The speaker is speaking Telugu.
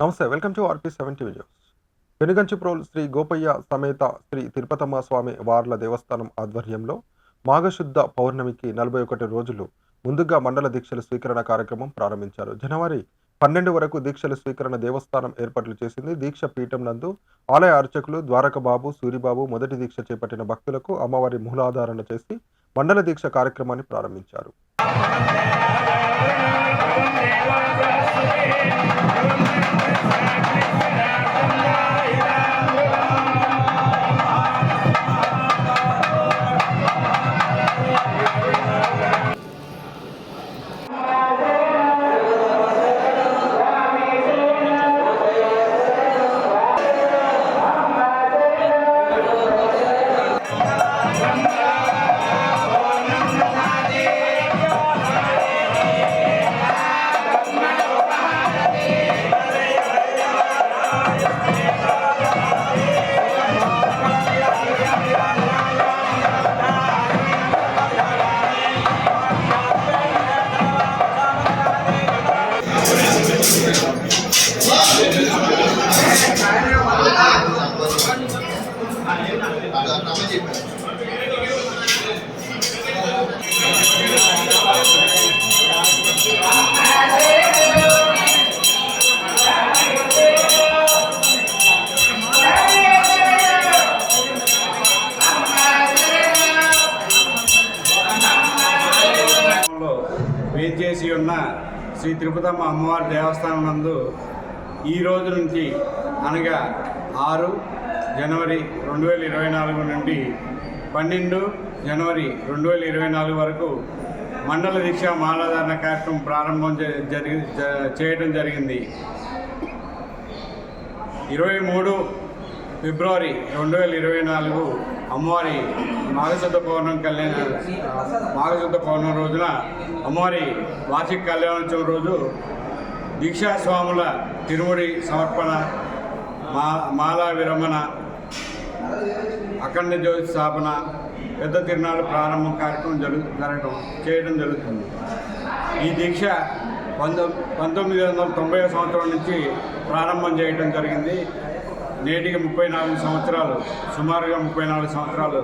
నమస్తే welcome to RP seventy videos Venuganchiprol Shri Gopayya సమేత శ్రీ తిరుపతమ్మ స్వామి వార్ల దేవస్థానం ఆధ్వర్యంలో మాఘశుద్ధ పౌర్ణమికి నలభై ఒకటి రోజులు ముందుగా మండల దీక్షల స్వీకరణ కార్యక్రమం ప్రారంభించారు. జనవరి పన్నెండు వరకు దీక్షల స్వీకరణ దేవస్థానం ఏర్పాట్లు చేసింది దీక్ష పీఠం నందు ఆలయ అర్చకులు ద్వారకబాబు సూరిబాబు మొదటి దీక్ష చేపట్టిన భక్తులకు అమ్మవారి మూలాధారణ చేసి మండల దీక్ష కార్యక్రమాన్ని ప్రారంభించారు. చేసి ఉన్న శ్రీ తిరుపతమ్మ అమ్మవారి దేవస్థానం నందు ఈ రోజు నుంచి అనగా ఆరు జనవరి రెండు వేల ఇరవై నాలుగు నుండి పన్నెండు జనవరి రెండు వేల ఇరవై నాలుగు వరకు మండల దీక్ష మాలాధారణ కార్యక్రమం ప్రారంభం జ- జరిగి జ- చేయడం జరిగింది. ఇరవై మూడు ఫిబ్రవరి రెండు వేల ఇరవై నాలుగు అమ్మవారి మాఘశుద్ధ పౌర్ణం కళ్యాణ మాఘశుద్ధ పౌర్ణం రోజున అమ్మవారి వార్షిక కళ్యాణోత్సవం రోజు దీక్షాస్వాముల తిరుమడి తిరుముడి సమర్పణ మా మాలా విరమణ అఖండ జ్యోతి స్థాపన పెద్ద తిరునాడు ప్రారంభం కార్యక్రమం జరుగు జరగడం చేయడం జరుగుతుంది. ఈ దీక్ష పంతొమ్మిది పంతొమ్మిది వందల తొంభై సంవత్సరం నుంచి ప్రారంభం చేయడం జరిగింది. నేటికి ముప్పై నాలుగు సంవత్సరాలు సుమారుగా ముప్పై నాలుగు సంవత్సరాలు